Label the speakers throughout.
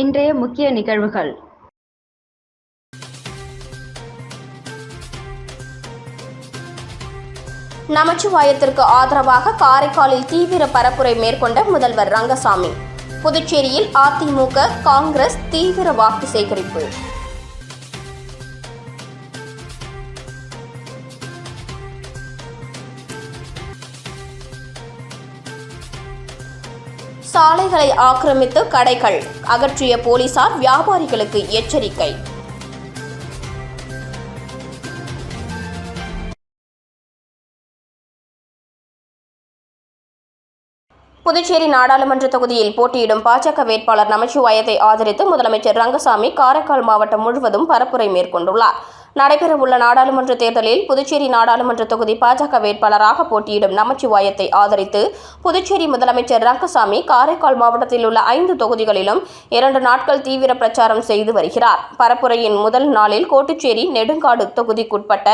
Speaker 1: இன்றைய முக்கிய நிகழ்வுகள்.
Speaker 2: நமச்சிவாயத்திற்கு ஆதரவாக காரைக்காலில் தீவிர பரப்புரை மேற்கொண்ட முதல்வர் ரங்கசாமி. புதுச்சேரியில் அதிமுக காங்கிரஸ் தீவிர வாக்கு சேகரிப்பு. சாலைகளை ஆக்கிரமித்து கடைகள் அகற்றிய போலீசார் வியாபாரிகளுக்கு எச்சரிக்கை. புதுச்சேரி நாடாளுமன்ற தொகுதியில் போட்டியிடும் பாஜக வேட்பாளர் நமச்சிவாயத்தை ஆதரித்து முதலமைச்சர் ரங்கசாமி காரைக்கால் மாவட்டம் முழுவதும் பரப்புரை மேற்கொண்டுள்ளார். நடைபெறவுள்ள நாடாளுமன்ற தேர்தலில் புதுச்சேரி நாடாளுமன்ற தொகுதி பாஜக வேட்பாளராக போட்டியிடும் நமச்சிவாயத்தை ஆதரித்து புதுச்சேரி முதலமைச்சர் ரங்கசாமி காரைக்கால் மாவட்டத்தில் உள்ள ஐந்து தொகுதிகளிலும் இரண்டு நாட்கள் தீவிர பிரச்சாரம் செய்து வருகிறார். பரப்புரையின் முதல் நாளில் கோட்டுச்சேரி நெடுங்காடு தொகுதிக்குட்பட்ட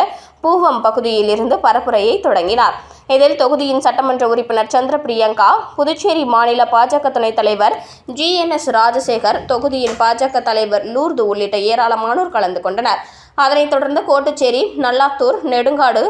Speaker 2: பூவம் பகுதியில் இருந்து பரப்புரையை தொடங்கினார். இதில் தொகுதியின் சட்டமன்ற உறுப்பினர் சந்திர பிரியங்கா புதுச்சேரி மாநில பாஜக துணைத் தலைவர் ஜி என் எஸ் ராஜசேகர் தொகுதியின் பாஜக தலைவர் லூர்து உள்ளிட்ட ஏராளமானோர் கலந்து கொண்டனர். அதனைத் தொடர்ந்து கோட்டுச்சேரி நல்லாத்தூர் நெடுங்காடு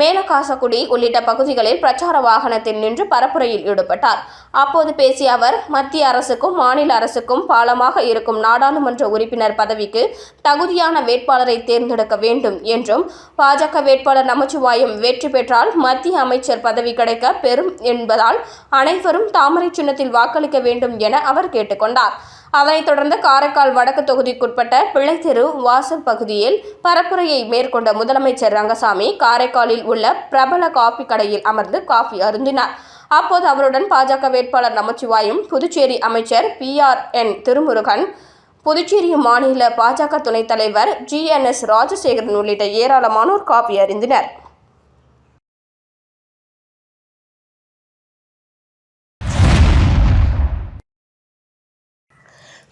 Speaker 2: மேலக்காசக்குடி உள்ளிட்ட பகுதிகளில் பிரச்சார வாகனத்தில் நின்று பரப்புரையில் ஈடுபட்டார். அப்போது பேசிய அவர் மத்திய அரசுக்கும் மாநில அரசுக்கும் பாலமாக இருக்கும் நாடாளுமன்ற உறுப்பினர் பதவிக்கு தகுதியான வேட்பாளரை தேர்ந்தெடுக்க வேண்டும் என்றும் பாஜக வேட்பாளர் நமச்சிவாயம் வெற்றி பெற்றால் மத்திய அமைச்சர் பதவி கிடைக்க பெறும் என்பதால் அனைவரும் தாமரை சின்னத்தில் வாக்களிக்க வேண்டும் என அவர் கேட்டுக்கொண்டார். அதனைத் தொடர்ந்து காரைக்கால் வடக்கு தொகுதிக்குட்பட்ட பிள்ளைத்தெரு வாசல் பகுதியில் பரப்புரையை மேற்கொண்ட முதலமைச்சர் ரங்கசாமி காரைக்காலில் உள்ள பிரபல காஃபி கடையில் அமர்ந்து காஃபி அருந்தினார். அப்போது அவருடன் பாஜக வேட்பாளர் நமச்சிவாயும் புதுச்சேரி அமைச்சர் P R N Thirumurugan Puducherry மாநில பாஜக துணைத் தலைவர் ஜி என் எஸ் ராஜசேகரன் உள்ளிட்ட ஏராளமானோர் காப்பி அறிந்தனர்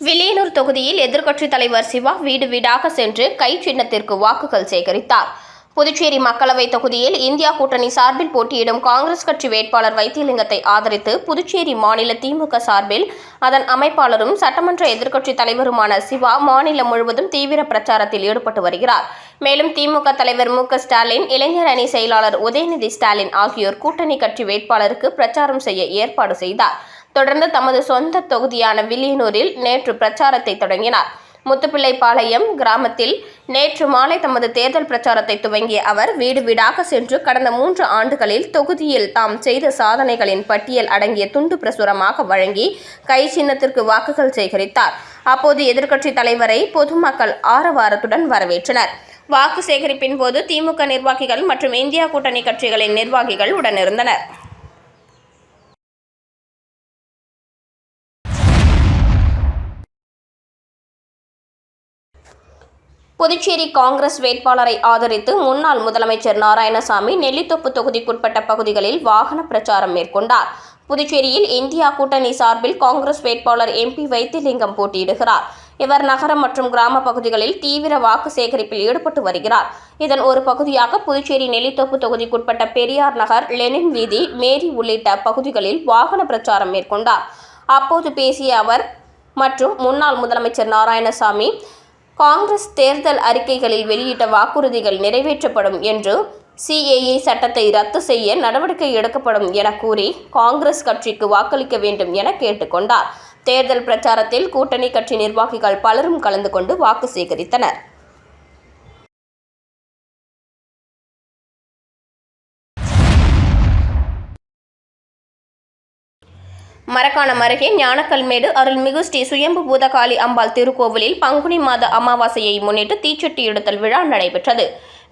Speaker 2: வில்லியனூர் தொகுதியில் எதிர்க்கட்சித் தலைவர் சிவா வீடு வீடாக சென்று கை சின்னத்திற்கு வாக்குகள் சேகரித்தார். புதுச்சேரி மக்களவைத் தொகுதியில் இந்தியா கூட்டணி சார்பில் போட்டியிடும் காங்கிரஸ் கட்சி வேட்பாளர் வைத்தியலிங்கத்தை ஆதரித்து புதுச்சேரி மாநில திமுக சார்பில் அதன் அமைப்பாளரும் சட்டமன்ற எதிர்க்கட்சித் தலைவருமான சிவா மாநிலம் முழுவதும் தீவிர பிரச்சாரத்தில் ஈடுபட்டு வருகிறார். மேலும் திமுக தலைவர் மு ஸ்டாலின் இளைஞர் அணி செயலாளர் உதயநிதி ஸ்டாலின் ஆகியோர் கூட்டணி கட்சி வேட்பாளருக்கு பிரச்சாரம் செய்ய ஏற்பாடு செய்தார். தொடர்ந்து தமது சொந்த தொகுதியான வில்லியனூரில் நேற்று பிரச்சாரத்தை தொடங்கினார். முத்துப்பிள்ளைப்பாளையம் கிராமத்தில் நேற்று மாலை தமது தேர்தல் பிரச்சாரத்தை துவங்கிய அவர் வீடு வீடாக சென்று கடந்த மூன்று ஆண்டுகளில் தொகுதியில் தாம் செய்த சாதனைகளின் பட்டியல் அடங்கிய துண்டு பிரசுரமாக வழங்கி கை சின்னத்திற்கு வாக்குகள் சேகரித்தார். அப்போது எதிர்க்கட்சி தலைவரை பொதுமக்கள் ஆரவாரத்துடன் வரவேற்றனர். வாக்கு சேகரிப்பின் போது திமுக நிர்வாகிகள் மற்றும் இந்தியா கூட்டணி கட்சிகளின் நிர்வாகிகள் உடனிருந்தனர். புதுச்சேரி காங்கிரஸ் வேட்பாளரை ஆதரித்து முன்னாள் முதலமைச்சர் நாராயணசாமி நெல்லித்தோப்பு தொகுதிக்குட்பட்ட பகுதிகளில் வாகன பிரச்சாரம் மேற்கொண்டார். புதுச்சேரியில் இந்தியா கூட்டணி சார்பில் காங்கிரஸ் வேட்பாளர் எம்பி வைத்திலிங்கம் போட்டியிடுகிறார். இவர் நகரம் மற்றும் கிராம பகுதிகளில் தீவிர வாக்கு சேகரிப்பில் ஈடுபட்டு வருகிறார். இதன் ஒரு பகுதியாக புதுச்சேரி நெல்லித்தோப்பு தொகுதிக்குட்பட்ட பெரியார் நகர் லெனின் வீதி மேரி உள்ளிட்ட பகுதிகளில் வாகன பிரச்சாரம் மேற்கொண்டார். அப்போது பேசிய அவர் மற்றும் முன்னாள் முதலமைச்சர் நாராயணசாமி காங்கிரஸ் தேர்தல் அறிக்கைகளில் வெளியிட்ட வாக்குறுதிகள் நிறைவேற்றப்படும் என்று சிஏஏ சட்டத்தை ரத்து செய்ய நடவடிக்கை எடுக்கப்படும் என கூறி காங்கிரஸ் கட்சிக்கு வாக்களிக்க வேண்டும் என கேட்டுக்கொண்டார். தேர்தல் பிரச்சாரத்தில் கூட்டணி கட்சி நிர்வாகிகள் பலரும் கலந்து கொண்டு வாக்கு சேகரித்தனர். மரக்காணம் அருகே ஞானக்கல்மேடு அருள்மிகு ஸ்ரீ சுயம்பு பூதகாளி அம்பாள் திருக்கோவிலில் பங்குனி மாத அமாவாசையை முன்னிட்டு தீச்சட்டி எடுத்தல் விழா நடைபெற்றது.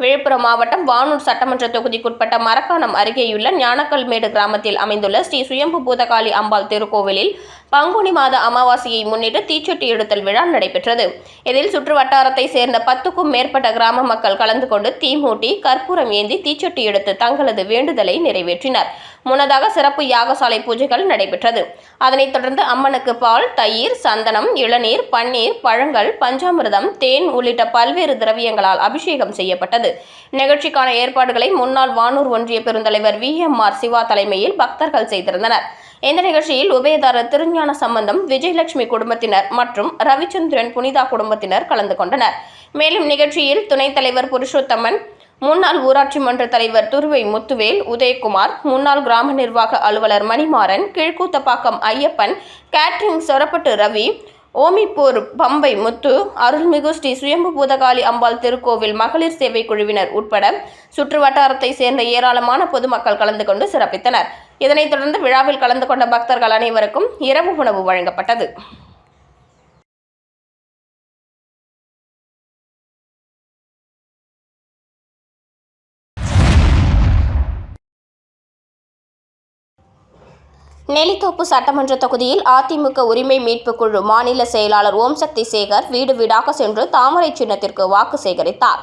Speaker 2: விழுப்புரம் மாவட்டம் வானூர் சட்டமன்ற தொகுதிக்குட்பட்ட மரக்காணம் அருகேயுள்ள ஞானக்கல்மேடு கிராமத்தில் அமைந்துள்ள ஸ்ரீ சுயம்பு பூதகாளி அம்பாள் திருக்கோவிலில் பங்குனி மாத அமாவாசையை முன்னிட்டு தீச்சட்டி எடுத்தல் விழா நடைபெற்றது. இதில் சுற்று வட்டாரத்தை சேர்ந்த பத்துக்கும் மேற்பட்ட கிராம மக்கள் கலந்து கொண்டு தீ மூட்டி கற்பூரம் ஏந்தி தீச்சட்டி எடுத்து தங்களது வேண்டுதலை நிறைவேற்றினர். முன்னதாக சிறப்பு யாகசாலை பூஜைகள் நடைபெற்றது. அதனைத் தொடர்ந்து அம்மனுக்கு பால் தயிர் சந்தனம் இளநீர் பன்னீர் பழங்கள் பஞ்சாமிர்தம் தேன் உள்ளிட்ட பல்வேறு திரவியங்களால் அபிஷேகம் செய்யப்பட்டது. நிகழ்ச்சிக்கான ஏற்பாடுகளை முன்னாள் வானூர் ஒன்றிய பெருந்தலைவர் வி. எம். ஆர். சிவா தலைமையில் பக்தர்கள் செய்திருந்தனர். இந்த நிகழ்ச்சியில் உபயதாரர் திருஞான சம்பந்தம் விஜயலட்சுமி குடும்பத்தினர் மற்றும் ரவிச்சந்திரன் புனிதா குடும்பத்தினர் கலந்து கொண்டனர். மேலும் நிகழ்ச்சியில் துணைத் தலைவர் புருஷோத்தமன் முன்னாள் ஊராட்சி மன்ற தலைவர் துருவை முத்துவேல் உதயகுமார் முன்னாள் கிராம நிர்வாக அலுவலர் மணிமாறன் கிழக்கூத்தப்பாக்கம் ஐயப்பன் கேட்ரிங் சொரப்பட்டு ரவி ஓமிப்பூர் பம்பை முத்து அருள்மிகு ஸ்ரீ சுயம்பு பூதகாளி அம்பாள் திருக்கோவில் மகளிர் சேவை குழுவினர் உட்பட சுற்று வட்டாரத்தை சேர்ந்த ஏராளமான பொதுமக்கள் கலந்து கொண்டு சிறப்பித்தனர். இதனைத் தொடர்ந்து விழாவில் கலந்து கொண்ட பக்தர்கள் அனைவருக்கும் இரவு உணவு வழங்கப்பட்டது. நெல்லித்தோப்பு சட்டமன்ற தொகுதியில் அதிமுக உரிமை மீட்பு குழு மாநில செயலாளர் ஓம் சக்தி சேகர் வீடு வீடாக சென்று தாமரை சின்னத்திற்கு வாக்கு சேகரித்தார்.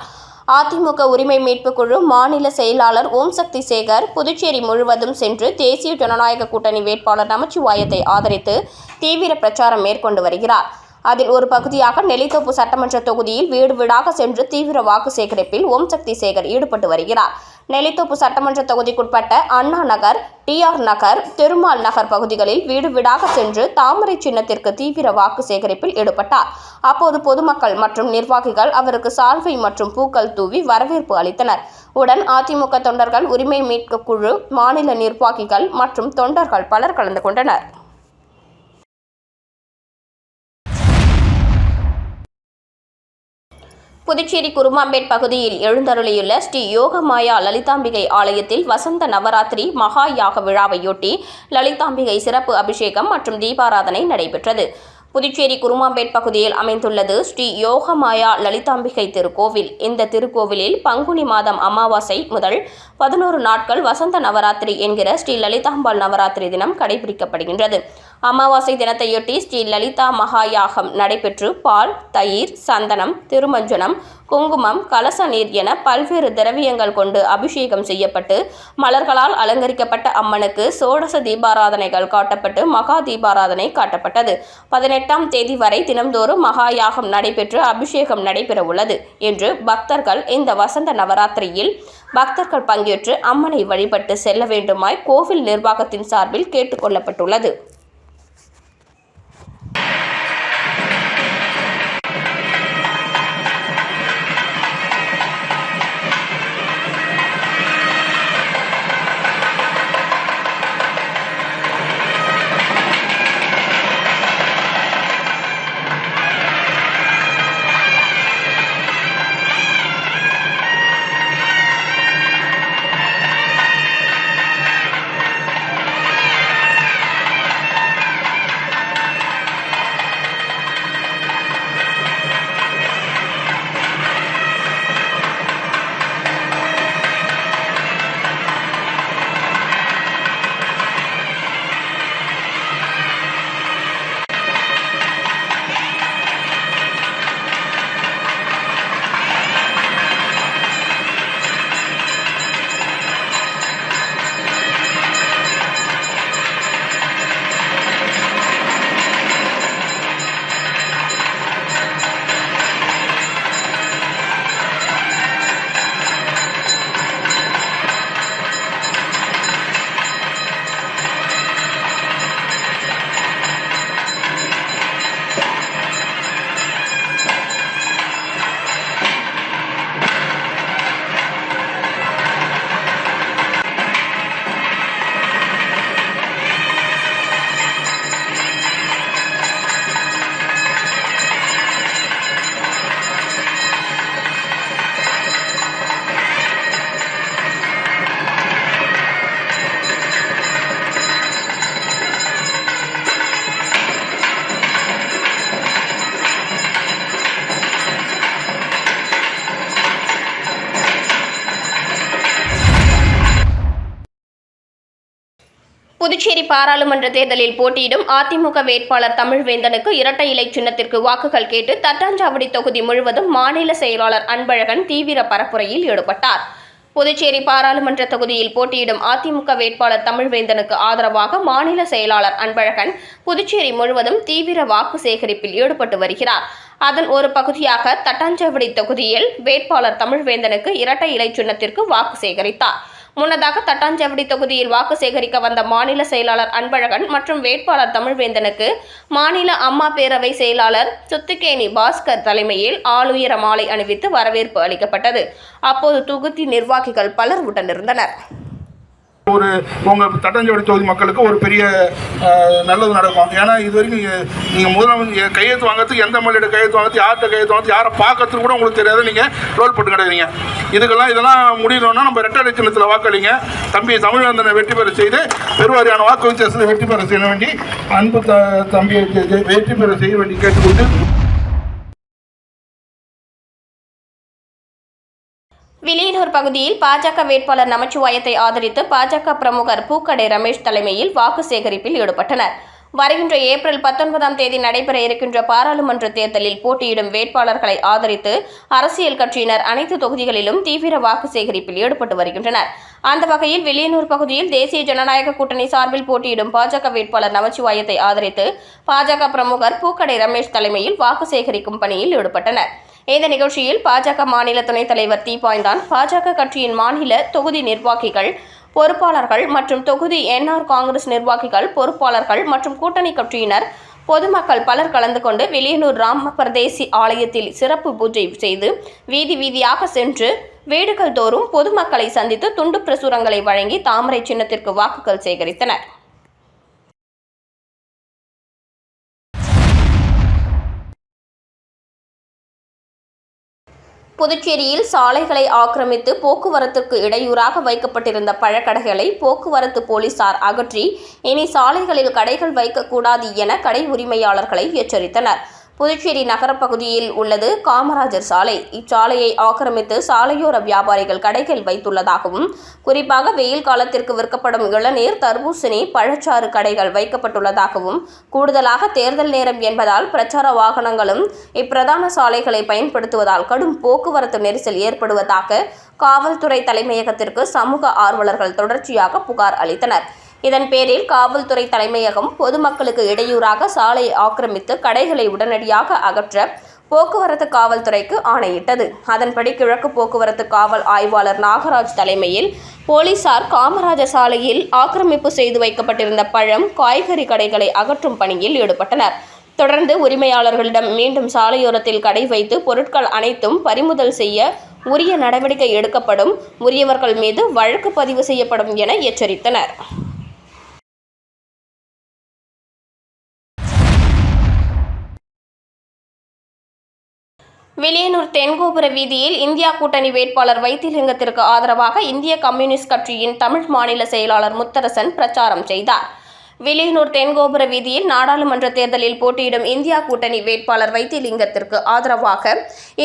Speaker 2: அதிமுக உரிமை மீட்பு குழு மாநில செயலாளர் ஓம் சக்தி சேகர் புதுச்சேரி முழுவதும் சென்று தேசிய ஜனநாயக கூட்டணி வேட்பாளர் நமச்சிவாயத்தை ஆதரித்து தீவிர பிரச்சாரம் மேற்கொண்டு வருகிறார். அதில் ஒரு பகுதியாக நெல்லித்தோப்பு சட்டமன்ற தொகுதியில் வீடு வீடாக சென்று தீவிர வாக்கு சேகரிப்பில் ஓம் சக்தி சேகர் ஈடுபட்டு வருகிறார். நெல்லித்தோப்பு சட்டமன்ற தொகுதிக்குட்பட்ட அண்ணா நகர் டிஆர் நகர் திருமால் நகர் பகுதிகளில் வீடு வீடாக சென்று தாமரை சின்னத்திற்கு தீவிர வாக்கு சேகரிப்பில் ஈடுபட்டார். அப்போது பொதுமக்கள் மற்றும் நிர்வாகிகள் அவருக்கு சால்வை மற்றும் பூக்கள் தூவி வரவேற்பு அளித்தனர். உடன் அதிமுக தொண்டர்கள் உரிமை மீட்பு குழு மாநில நிர்வாகிகள் மற்றும் தொண்டர்கள் பலர் கலந்து கொண்டனர். புதுச்சேரி குருமாம்பேட் பகுதியில் எழுந்தருளியுள்ள ஸ்ரீ யோகமாயா லலிதாம்பிகை ஆலயத்தில் வசந்த நவராத்திரி மகா யாக விழாவையொட்டி லலிதாம்பிகை சிறப்பு அபிஷேகம் மற்றும் தீபாராதனை நடைபெற்றது. புதுச்சேரி குருமாம்பேட் பகுதியில் அமைந்துள்ளது ஸ்ரீ யோகமாயா லலிதாம்பிகை திருக்கோவில். இந்த திருக்கோவிலில் பங்குனி மாதம் அமாவாசை முதல் பதினோரு நாட்கள் வசந்த நவராத்திரி என்கிற ஸ்ரீ லலிதாம்பாள் நவராத்திரி தினம் கடைபிடிக்கப்படுகின்றது. அமாவாசை தினத்தையொட்டி ஸ்ரீ லலிதா மகாயாகம் நடைபெற்று பால் தயிர் சந்தனம் திருமஞ்சனம் குங்குமம் கலச நீர் என பல்வேறு திரவியங்கள் கொண்டு அபிஷேகம் செய்யப்பட்டு மலர்களால் அலங்கரிக்கப்பட்ட அம்மனுக்கு சோடச தீபாராதனைகள் காட்டப்பட்டு மகா தீபாராதனை காட்டப்பட்டது. பதினெட்டாம் தேதி வரை தினம்தோறும் மகாயாகம் நடைபெற்று அபிஷேகம் நடைபெற உள்ளது என்று பக்தர்கள் இந்த வசந்த நவராத்திரியில் பக்தர்கள் பங்கேற்று அம்மனை வழிபட்டு செல்ல வேண்டுமாய் கோவில் நிர்வாகத்தின் சார்பில் கேட்டுக்கொள்ளப்பட்டுள்ளது புதுச்சேரி பாராளுமன்ற தேர்தலில் போட்டியிடும் அதிமுக வேட்பாளர் தமிழ்வேந்தனுக்கு இரட்டை இலை சின்னத்திற்கு வாக்குகள் கேட்டு தட்டாஞ்சாவடி தொகுதி முழுவதும் மாநில செயலாளர் அன்பழகன் தீவிர பரப்புரையில் ஈடுபட்டார். புதுச்சேரி பாராளுமன்ற தொகுதியில் போட்டியிடும் அதிமுக வேட்பாளர் தமிழ்வேந்தனுக்கு ஆதரவாக மாநில செயலாளர் அன்பழகன் புதுச்சேரி முழுவதும் தீவிர வாக்கு சேகரிப்பில் ஈடுபட்டு வருகிறார். அதன் ஒரு பகுதியாக தட்டாஞ்சாவடி தொகுதியில் வேட்பாளர் தமிழ்வேந்தனுக்கு இரட்டை இலை சின்னத்திற்கு வாக்கு சேகரித்தார். முன்னதாக தட்டாஞ்சாவடி தொகுதியில் வாக்கு சேகரிக்க வந்த மாநில செயலாளர் அன்பழகன் மற்றும் வேட்பாளர் தமிழ்வேந்தனுக்கு மாநில அம்மா பேரவை செயலாளர் சுத்துக்கேணி பாஸ்கர் தலைமையில் ஆளுயர மாலை அணிவித்து வரவேற்பு அளிக்கப்பட்டது. அப்போது தொகுதி நிர்வாகிகள் பலர் உடனிருந்தனர்.
Speaker 1: ஒரு உங்கள் தட்டஞ்சோடி தொகுதி மக்களுக்கு ஒரு பெரிய நல்லது நடக்கும். ஏன்னா இது வரைக்கும் நீங்கள் முதல்ல கையெழுத்து வாங்கிறதுக்கு எந்த மொழியோட கையெழுத்து வாங்கிறது யார்கிட்ட கையெழுத்து வாங்கிறது யாரை பார்க்கறதுக்கு கூட உங்களுக்கு தெரியாத நீங்கள் ரோல் போட்டு கிடைக்கிறீங்க. இதுக்கெல்லாம் இதெல்லாம் முடியணும்னா நம்ம ரெட்டை சின்னத்தில் வாக்களிங்க. தம்பி தமிழ்வந்தனை வெற்றி பெற செய்து பெருவாரியான வாக்கு வித்தியாசத்தில் வெற்றி பெற செய்ய வேண்டி அன்பு த தம்பியை வெற்றி பெற செய்ய வேண்டி கேட்டுக்கொண்டு
Speaker 2: வில்லியனூர் பகுதியில் பாஜக வேட்பாளர் நமச்சிவாயத்தை ஆதரித்து பாஜக பிரமுகர் பூக்கடை ரமேஷ் தலைமையில் வாக்கு சேகரிப்பில் ஈடுபட்டனர். வருகின்ற ஏப்ரல் பத்தொன்பதாம் தேதி நடைபெற இருக்கின்ற பாராளுமன்ற தேர்தலில் போட்டியிடும் வேட்பாளர்களை ஆதரித்து அரசியல் கட்சியினர் அனைத்து தொகுதிகளிலும் தீவிர வாக்கு சேகரிப்பில் ஈடுபட்டு வருகின்றனர். அந்த வகையில் வில்லியனூர் பகுதியில் தேசிய ஜனநாயக கூட்டணி சார்பில் போட்டியிடும் பாஜக வேட்பாளர் நமச்சிவாயத்தை ஆதரித்து பாஜக பிரமுகர் பூக்கடை ரமேஷ் தலைமையில் வாக்கு சேகரிக்கும் பணியில் ஈடுபட்டனர். இந்த நிகழ்ச்சியில் பாஜக மாநில துணைத் தலைவர் தீபாய்ந்தான் பாஜக கட்சியின் மாநில தொகுதி நிர்வாகிகள் பொறுப்பாளர்கள் மற்றும் தொகுதி என்ஆர் காங்கிரஸ் நிர்வாகிகள் பொறுப்பாளர்கள் மற்றும் கூட்டணி கட்சியினர் பொதுமக்கள் பலர் கலந்து கொண்டு வெளியனூர் ராம பிரதேசி ஆலயத்தில் சிறப்பு பூஜை செய்து வீதி வீதியாக சென்று வீடுகள் தோறும் பொதுமக்களை சந்தித்து துண்டு பிரசுரங்களை வழங்கி தாமரை சின்னத்திற்கு வாக்குகள் சேகரித்தனர். புதுச்சேரியில் சாலைகளை ஆக்கிரமித்து போக்குவரத்துக்கு இடையூறாக வைக்கப்பட்டிருந்த பழக்கடைகளை போக்குவரத்து போலீசார் அகற்றி இனி சாலைகளில் கடைகள் வைக்கக்கூடாது என கடை உரிமையாளர்களை எச்சரித்தனர். புதுச்சேரி நகரப்பகுதியில் உள்ளது காமராஜர் சாலை. இச்சாலையை ஆக்கிரமித்து சாலையோர வியாபாரிகள் கடைகள் வைத்துள்ளதாகவும் குறிப்பாக வெயில் காலத்திற்கு விற்கப்படும் இளநீர் தர்பூசணி பழச்சாறு கடைகள் வைக்கப்பட்டுள்ளதாகவும் கூடுதலாக தேர்தல் நேரம் என்பதால் பிரச்சார வாகனங்களும் இப்பிரதான சாலைகளை பயன்படுத்துவதால் கடும் போக்குவரத்து நெரிசல் ஏற்படுவதாக காவல்துறை தலைமையகத்திற்கு சமூக ஆர்வலர்கள் தொடர்ச்சியாக புகார் அளித்தனர். இதன் பேரில் காவல்துறை தலைமையகம் பொதுமக்களுக்கு இடையூறாக சாலை ஆக்கிரமித்து கடைகளை உடனடியாக அகற்ற போக்குவரத்து காவல்துறைக்கு ஆணையிட்டது. அதன்படி கிழக்கு போக்குவரத்து காவல் ஆய்வாளர் நாகராஜ் தலைமையில் போலீசார் காமராஜர் சாலையில் ஆக்கிரமிப்பு செய்து வைக்கப்பட்டிருந்த பழம் காய்கறி கடைகளை அகற்றும் பணியில் ஈடுபட்டனர். தொடர்ந்து உரிமையாளர்களிடம் மீண்டும் சாலையோரத்தில் கடை வைத்து பொருட்கள் அனைத்தும் பறிமுதல் செய்ய உரிய நடவடிக்கை எடுக்கப்படும் உரியவர்கள் மீது வழக்கு பதிவு செய்யப்படும் என எச்சரித்தனர். வில்லியனூர் தென்கோபுர வீதியில் இந்தியா கூட்டணி வேட்பாளர் வைத்திலிங்கத்திற்கு ஆதரவாக இந்திய கம்யூனிஸ்ட் கட்சியின் தமிழ் மாநில செயலாளர் முத்தரசன் பிரச்சாரம் செய்தார். வில்லியனூர் தென்கோபுர வீதியில் நாடாளுமன்ற தேர்தலில் போட்டியிடும் இந்தியா கூட்டணி வேட்பாளர் வைத்திலிங்கத்திற்கு ஆதரவாக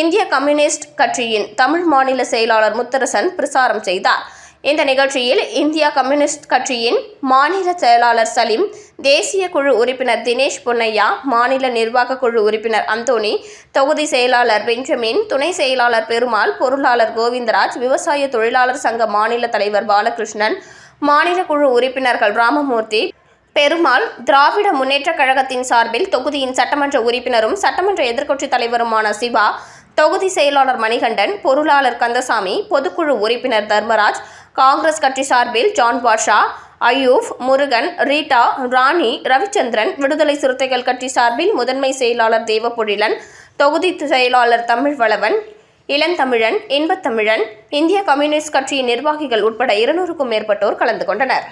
Speaker 2: இந்திய கம்யூனிஸ்ட் கட்சியின் தமிழ் மாநில செயலாளர் முத்தரசன் பிரச்சாரம் செய்தார். இந்த நிகழ்ச்சியில் இந்தியா கம்யூனிஸ்ட் கட்சியின் மாநில செயலாளர் சலீம் தேசிய குழு உறுப்பினர் தினேஷ் பொன்னையா மாநில நிர்வாக குழு உறுப்பினர் அந்தோணி தொகுதி செயலாளர் பெஞ்சமின் துணை செயலாளர் பெருமாள் பொருளாளர் கோவிந்தராஜ் விவசாய தொழிலாளர் சங்க மாநில தலைவர் பாலகிருஷ்ணன் மாநில குழு உறுப்பினர்கள் ராமமூர்த்தி பெருமாள் திராவிட முன்னேற்றக் கழகத்தின் சார்பில் தொகுதியின் சட்டமன்ற உறுப்பினரும் சட்டமன்ற எதிர்க்கட்சித் தலைவருமான சிவா தொகுதி செயலாளர் மணிகண்டன் பொருளாளர் கந்தசாமி பொதுக்குழு உறுப்பினர் தர்மராஜ் காங்கிரஸ் கட்சி சார்பில் ஜான் பாஷா அயூப் முருகன் ரீட்டா ராணி ரவிச்சந்திரன் விடுதலை சிறுத்தைகள் கட்சி சார்பில் முதன்மை செயலாளர் தேவபொழிலன் தொகுதி செயலாளர் தமிழ் வளவன் இளந்தமிழன் இன்பத்தமிழன் இந்திய கம்யூனிஸ்ட் கட்சியின் நிர்வாகிகள் உட்பட இருநூறுக்கும் மேற்பட்டோர் கலந்து கொண்டனர்.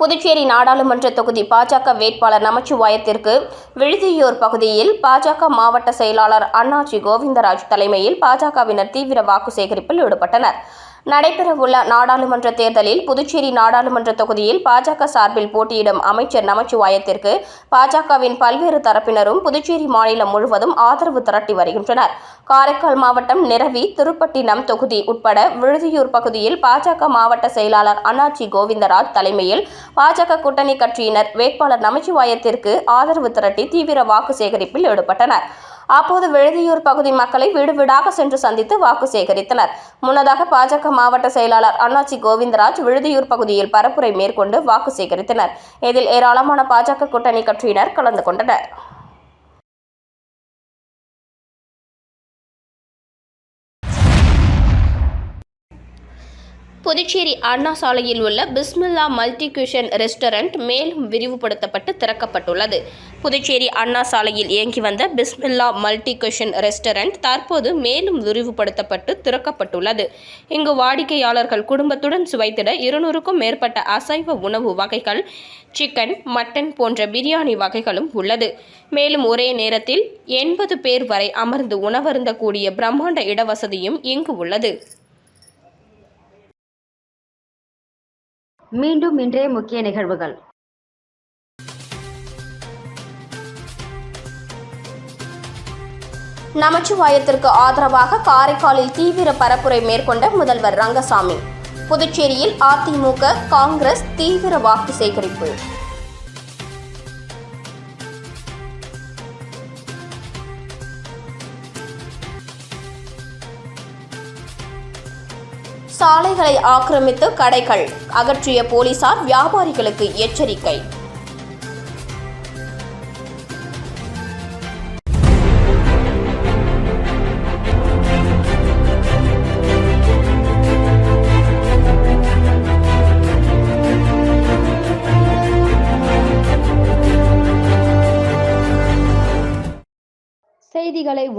Speaker 2: புதுச்சேரி நாடாளுமன்ற தொகுதி பாஜக வேட்பாளர் நமச்சிவாயத்திற்கு விழுதியூர் பகுதியில் பாஜக மாவட்ட செயலாளர் அண்ணாச்சி கோவிந்தராஜ் தலைமையில் பாஜகவினர் தீவிர வாக்கு சேகரிப்பில் ஈடுபட்டனர். நடைபெறவுள்ள நாடாளுமன்ற தேர்தலில் புதுச்சேரி நாடாளுமன்ற தொகுதியில் பாஜக சார்பில் போட்டியிடும் அமைச்சர் நமச்சிவாயத்திற்கு பாஜகவின் பல்வேறு தரப்பினரும் புதுச்சேரி மாநிலம் முழுவதும் ஆதரவு திரட்டி வருகின்றனர். காரைக்கால் மாவட்டம் நிரவி திருப்பட்டினம் தொகுதி உட்பட விழுதியூர் பகுதியில் பாஜக மாவட்ட செயலாளர் அண்ணாச்சி கோவிந்தராஜ் தலைமையில் பாஜக கூட்டணி கட்சியினர் வேட்பாளர் நமச்சிவாயத்திற்கு ஆதரவு திரட்டி தீவிர வாக்கு சேகரிப்பில் ஈடுபட்டனர். அப்போது விழுதியூர் பகுதி மக்களை வீடு வீடாக சென்று சந்தித்து வாக்கு சேகரித்தனர். முன்னதாக பாஜக மாவட்ட செயலாளர் அண்ணாச்சி கோவிந்தராஜ் விழுதியூர் பகுதியில் பரப்புரை மேற்கொண்டு வாக்கு சேகரித்தனர். இதில் ஏராளமான பாஜக கூட்டணி கட்சியினர் கலந்து கொண்டனர். புதுச்சேரி அண்ணா சாலையில் உள்ள பிஸ்மில்லா மல்டி கியூஷன் ரெஸ்டாரண்ட் மேலும் விரிவுபடுத்தப்பட்டு திறக்கப்பட்டுள்ளது. புதுச்சேரி அண்ணா சாலையில் இயங்கி வந்த பிஸ்மில்லா மல்டி குஷன் ரெஸ்டாரண்ட் தற்போது மேலும் விரிவுபடுத்தப்பட்டு திறக்கப்பட்டுள்ளது. இங்கு வாடிக்கையாளர்கள் குடும்பத்துடன் சுவைத்திட இருநூறுக்கும் மேற்பட்ட அசைவ உணவு வகைகள் சிக்கன் மட்டன் போன்ற பிரியாணி வகைகளும் உள்ளது. மேலும் ஒரே நேரத்தில் எண்பது பேர் வரை அமர்ந்து உணவருந்தக்கூடிய பிரம்மாண்ட இடவசதியும் இங்கு உள்ளது.
Speaker 3: மீண்டும் இன்றைய முக்கிய நிகழ்வுகள்.
Speaker 2: நமச்சிவாயத்திற்கு ஆதரவாக காரைக்காலில் தீவிர பரப்புரை மேற்கொண்ட முதல்வர் ரங்கசாமி. புதுச்சேரியில் அதிமுக காங்கிரஸ் தீவிர வாக்கு சேகரிப்பு. சாலைகளை ஆக்கிரமித்து கடைகள் அகற்றிய போலீசார் வியாபாரிகளுக்கு எச்சரிக்கை.